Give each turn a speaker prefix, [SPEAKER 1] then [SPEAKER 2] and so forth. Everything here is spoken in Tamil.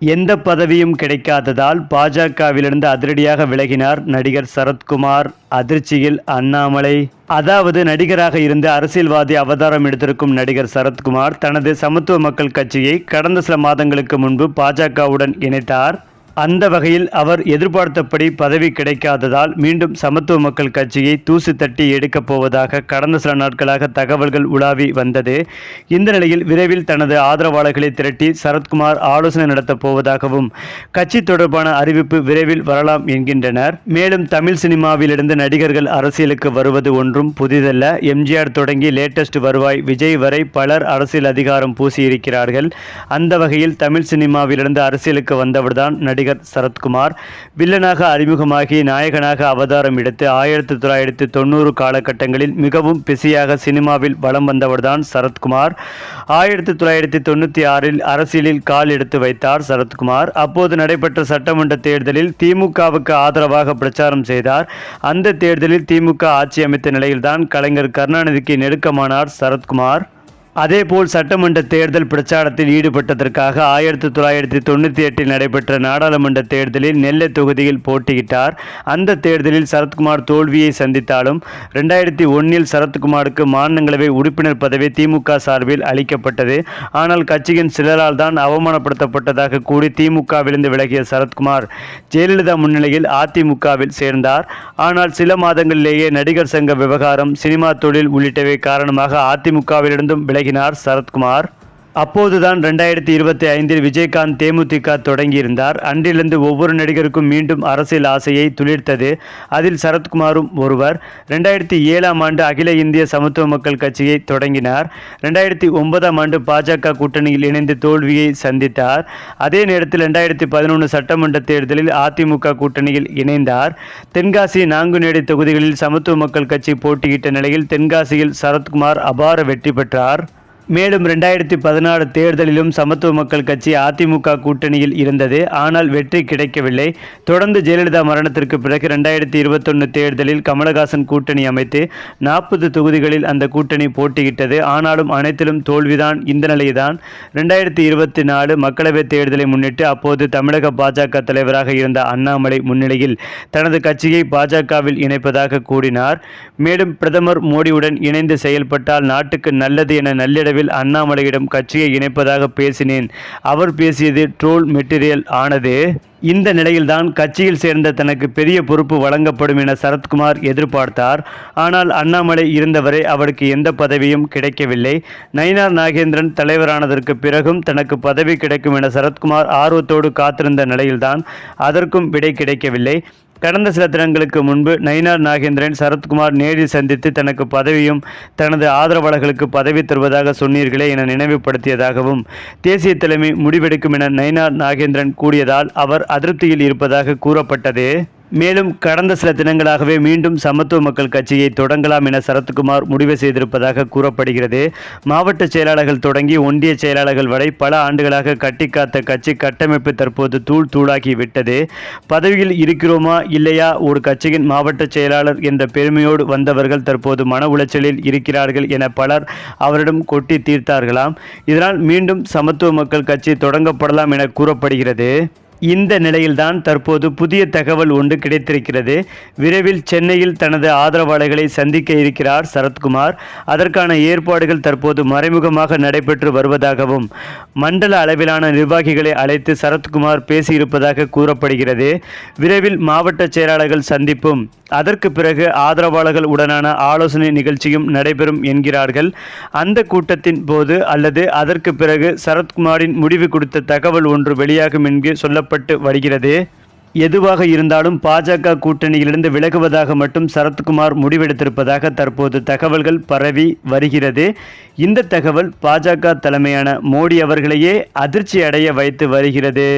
[SPEAKER 1] எந்த பதவியும் கிடைக்காததால் பாஜகவிலிருந்து அதிரடியாக விலகினார் நடிகர் சரத்குமார். அதிர்ச்சியில் அண்ணாமலை. அதாவது நடிகராக இருந்து அரசியல்வாதி அவதாரம் எடுத்திருக்கும் நடிகர் சரத்குமார் தனது சமத்துவ மக்கள் கட்சியை கடந்த சில மாதங்களுக்கு முன்பு பாஜகவுடன் இணைத்தார். அந்த வகையில் அவர் எதிர்பார்த்தபடி பதவி கிடைக்காததால் மீண்டும் சமத்துவ மக்கள் கட்சியை தூசு தட்டி எடுக்கப் போவதாக கடந்த சில நாட்களாக தகவல்கள் உலாவி வந்தது. இந்த நிலையில் விரைவில் தனது ஆதரவாளர்களை திரட்டி சரத்குமார் ஆலோசனை நடத்தப் போவதாகவும் கட்சி தொடர்பான அறிவிப்பு விரைவில் வரலாம் என்கின்றனர். மேலும் தமிழ் சினிமாவிலிருந்து நடிகர்கள் அரசியலுக்கு வருவது ஒன்றும் புதிதல்ல. எம்ஜிஆர் தொடங்கி லேட்டஸ்ட் வருவாய் விஜய் வரை பலர் அரசியல் அதிகாரம் பூசியிருக்கிறார்கள். அந்த வகையில் தமிழ் சினிமாவிலிருந்து அரசியலுக்கு வந்தவர்தான் நடிகர் சரத்குமார். வில்லனாக அறிமுகமாகி நாயகனாக அவதாரம் எடுத்து ஆயிரத்தி தொள்ளாயிரத்தி தொண்ணூறு காலகட்டங்களில் மிகவும் பிஸியாக சினிமாவில் வலம் வந்தவர்தான் சரத்குமார். ஆயிரத்தி தொள்ளாயிரத்தி தொண்ணூற்றி ஆறில் அரசியலில் கால் எடுத்து வைத்தார் சரத்குமார். அப்போது நடைபெற்ற சட்டமன்ற தேர்தலில் திமுகவுக்கு ஆதரவாக பிரச்சாரம் செய்தார். அந்த தேர்தலில் திமுக ஆட்சி அமைத்த நிலையில்தான் கலைஞர் கருணாநிதிக்கு நெருக்கமானார் சரத்குமார். அதேபோல் சட்டமன்ற தேர்தல் பிரச்சாரத்தில் ஈடுபட்டதற்காக ஆயிரத்தி தொள்ளாயிரத்தி தொண்ணூற்றி எட்டில் நடைபெற்ற நாடாளுமன்ற தேர்தலில் நெல்லை தொகுதியில் போட்டியிட்டார். அந்த தேர்தலில் சரத்குமார் தோல்வியை சந்தித்தாலும் ரெண்டாயிரத்தி ஒன்றில் சரத்குமாருக்கு மாநிலங்களவை உறுப்பினர் பதவி திமுக சார்பில் அளிக்கப்பட்டது. ஆனால் கட்சியின் சிலரால் தான் அவமானப்படுத்தப்பட்டதாக கூறி திமுகவிலிருந்து விலகிய சரத்குமார் ஜெயலலிதா முன்னிலையில் அதிமுகவில் சேர்ந்தார். ஆனால் சில மாதங்களிலேயே நடிகர் சங்க விவகாரம் சினிமா தொழில் உள்ளிட்டவை காரணமாக அதிமுகவிலிருந்தும் விலகி விலகினார் சரத்குமார். அப்போதுதான் ரெண்டாயிரத்தி இருபத்தி ஐந்தில் விஜயகாந்த் தேமுதிக தொடங்கியிருந்தார். அன்றிலிருந்து ஒவ்வொரு நடிகருக்கும் மீண்டும் அரசியல் ஆசையை துளிர்த்தது. அதில் சரத்குமாரும் ஒருவர். ரெண்டாயிரத்தி ஏழாம் ஆண்டு அகில இந்திய சமத்துவ மக்கள் கட்சியை தொடங்கினார். ரெண்டாயிரத்தி ஒன்பதாம் ஆண்டு பாஜக கூட்டணியில் இணைந்து தோல்வியை சந்தித்தார். அதே நேரத்தில் ரெண்டாயிரத்தி பதினொன்று சட்டமன்ற தேர்தலில் அதிமுக கூட்டணியில் இணைந்தார். தென்காசி நாங்குநேரி தொகுதிகளில் சமத்துவ மக்கள் கட்சி போட்டியிட்ட நிலையில் தென்காசியில் சரத்குமார் அபார வெற்றி பெற்றார். மேலும் ரெண்டாயிரத்தி பதினாறு தேர்தலிலும் சமத்துவ மக்கள் கட்சி அதிமுக கூட்டணியில் இருந்தது. ஆனால் வெற்றி கிடைக்கவில்லை. தொடர்ந்து ஜெயலலிதா மரணத்திற்கு பிறகு ரெண்டாயிரத்தி இருபத்தொன்று தேர்தலில் கமலஹாசன் கூட்டணி அமைத்து நாற்பது தொகுதிகளில் அந்த கூட்டணி போட்டியிட்டது. ஆனாலும் அனைத்திலும் தோல்விதான் இந்த நிலைதான் ரெண்டாயிரத்தி இருபத்தி நாலு மக்களவைத் தேர்தலை முன்னிட்டு அப்போது தமிழக பாஜக தலைவராக இருந்த அண்ணாமலை முன்னிலையில் தனது கட்சியை பாஜகவில் இணைப்பதாக கூறினார். மேலும் பிரதமர் மோடியுடன் இணைந்து செயல்பட்டால் நாட்டுக்கு நல்லது என நள்ளிரவில் அண்ணாமலையிடம் கட்சியை இணைப்பதாக பேசினேன். அவர் பேசியது ட்ரோல் மெட்டீரியல் ஆனது. இந்த நிலையில்தான் கட்சியில் சேர்ந்த தனக்கு பெரிய பொறுப்பு வழங்கப்படும் என சரத்குமார் எதிர்பார்த்தார். ஆனால் அண்ணாமலை இருந்தவரை அவருக்கு எந்த பதவியும் கிடைக்கவில்லை. நயினார் நாகேந்திரன் தலைவரானதற்கு பிறகும் தனக்கு பதவி கிடைக்கும் என சரத்குமார் ஆர்வத்தோடு காத்திருந்த நிலையில்தான் அதற்கும் விடை கிடைக்கவில்லை. கடந்த சில தினங்களுக்கு முன்பு நயினார் நாகேந்திரன் சரத்குமார் நேரில் சந்தித்து தனக்கு பதவியும் தனது ஆதரவாளர்களுக்கு பதவி தருவதாக சொன்னீர்களே என நினைவுபடுத்தியதாகவும் தேசிய தலைமை முடிவெடுக்கும் என நயினார் நாகேந்திரன் கூறியதால் அவர் அதிருப்தியில் இருப்பதாக கூறப்பட்டது. மேலும் கடந்த சில தினங்களாகவே மீண்டும் சமத்துவ மக்கள் கட்சியை தொடங்கலாம் என சரத்குமார் முடிவு செய்திருப்பதாக கூறப்படுகிறது. மாவட்ட செயலாளர்கள் தொடங்கி ஒன்றிய செயலாளர்கள் வரை பல ஆண்டுகளாக கட்டிக்காத்த கட்சி கட்டமைப்பு தற்போது தூள் தூளாகி விட்டது. பதவியில் இருக்கிறோமா இல்லையா? ஒரு கட்சியின் மாவட்ட செயலாளர் என்ற பெருமையோடு வந்தவர்கள் தற்போது மன உளைச்சலில் இருக்கிறார்கள் என பலர் அவரிடம் கொட்டி தீர்த்தார்களாம். இதனால் மீண்டும் சமத்துவ மக்கள் கட்சி தொடங்கப்படலாம் என கூறப்படுகிறது. இந்த நிலையில்தான் தற்போது புதிய தகவல் ஒன்று கிடைத்திருக்கிறது. விரைவில் சென்னையில் தனது ஆதரவாளர்களை சந்திக்க இருக்கிறார் சரத்குமார். அதற்கான ஏற்பாடுகள் தற்போது மறைமுகமாக நடைபெற்று வருவதாகவும் மண்டல அளவிலான நிர்வாகிகளை அழைத்து சரத்குமார் பேசியிருப்பதாக கூறப்படுகிறது. விரைவில் மாவட்ட செயலாளர்கள் சந்திப்பும் அதற்கு பிறகு ஆதரவாளர்கள் உடனான ஆலோசனை நிகழ்ச்சியும் நடைபெறும் என்கிறார்கள். அந்த கூட்டத்தின் போது அல்லது அதற்கு பிறகு சரத்குமாரின் முடிவு கொடுத்த தகவல் ஒன்று வெளியாகும் என்று சொல்ல சொல்லப்பட்டு வருகிறது. எதுவாக இருந்தாலும் பாஜக கூட்டணியிலிருந்து விலகுவதாக மட்டும் சரத்குமார் முடிவெடுத்திருப்பதாக தற்போது தகவல்கள் பரவி வருகிறது. இந்த தகவல் பாஜக தலைமையான மோடி அவர்களையே அதிர்ச்சி அடைய வைத்து வருகிறது.